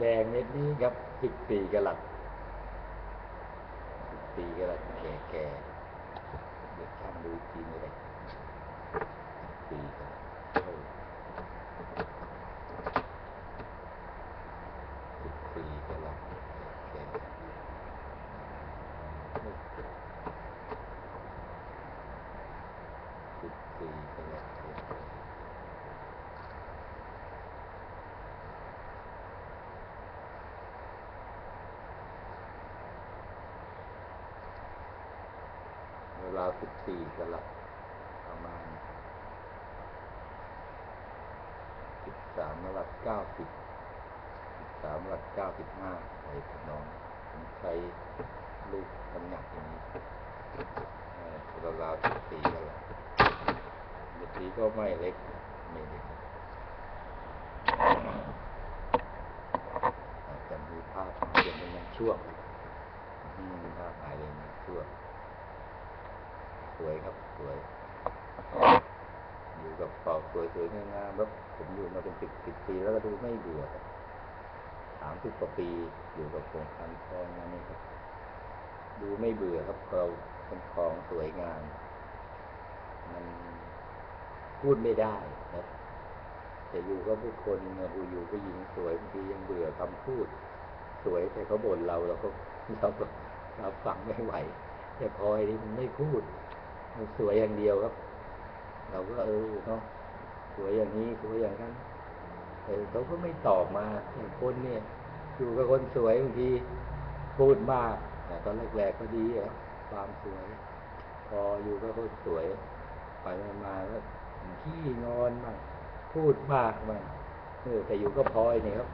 แดงเม็ดนี้ครับสิบสี่กะลัดสิบสี่กะลัดแก่แก่ๆเด็กช่างดูอีกทีนึงเลยสี่กะลัดโอ้สิบสี่กะลัดแก่สิบสี่กะลัดแก่ๆ เวสิบสี่กะลัดประมาณสิบสามกะลัดเก้าสิบสิบสามกะลัดเก้าสิบห้าอะไรทำนองผมใช้ลูกน้ำหนักอย่างนี้เอ่อราวสิบสี่กะลัดเมื่อกี้ก็ไม่เล็กไม่เล็กอาจจะมีภาพเป็นบางช่วงอืมภาพหายเลยบางช่วง สวยครับสวย อยู่กับป่าสวยสวยงามๆแล้วผมอยู่มาเป็นสิบสิบปีแล้วก็ดูไม่เบื่อสามสิบกว่าปีอยู่กับโครงการคลองนี่ครับ ดูไม่เบื่อครับเราเป็นคลองสวยงาม มันพูดไม่ได้ครับแต่อยู่ก็ผู้คนอูอยู่ผู้หญิงสวยบางทียังเบื่อคำพูด สวยแต่เขาบ่นเราเราก็เราก็เราฟังไม่ไหวแต่พลอยนี่มันไม่พูด สวยอย่างเดียวครับ เราก็เออเนาะสวยอย่างนี้สวยอย่างนั้นแต่เขาก็ไม่ตอบมาอย่างคนเนี่ย อยู่กับคนสวยบางทีพูดมากแต่ตอนแรกๆก็ดีครับความสวย พออยู่กับคนสวย ไปมาๆก็ขี้งอนบ้างพูดมากบ้างเออแต่อยู่ก็พลอยเนี่ยครับ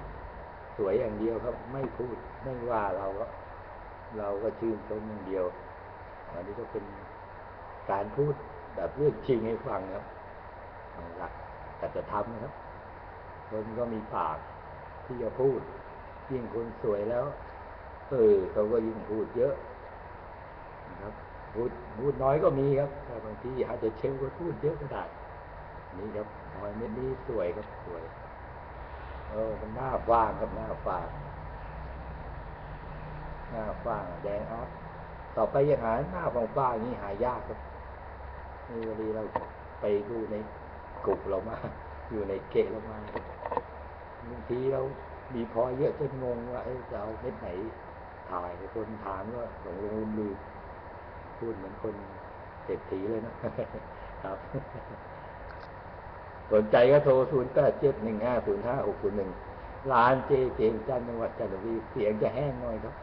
สวยอย่างเดียวครับ ไม่พูดไม่ว่าเราก็เราก็ชื่นชมอย่างเดียวอันนี้ก็เป็น การพูดแบบเรื่องจริงให้ฟังครับหลักแต่จะทำนะครับคนก็มีปากที่จะพูด ยิ่งคนสวยแล้ว เออเขาก็ยิ่งพูดเยอะนะครับพูดพูดน้อยก็มีครับแต่บางทีอาจจะเชลก็พูดเยอะก็ได้นี่ครับหอยเม็ดนี้สวยครับสวย เออมันหน้าฟางครับหน้าฟางหน้าฟางแดงออส ต่อไปยังหาหน้าฟางฟางอย่างนี้หายากครับนี่วันนี้เราไปดูในกลุ่มเรามา อยู่ในเกะเรามาบางทีเรามีพอเยอะจนงงว่าเอ้ยจะเอาเม็ดไหนถ่ายคนถามก็หลงลงลืมพูดเหมือนคนเศรษฐีเลยนะครับ สนใจก็โทร0 8 7 1 5 0 5 6 0 1ร้านเจเจมจันจังหวัดจันทบุรีเสียงจะแห้งหน่อยครับ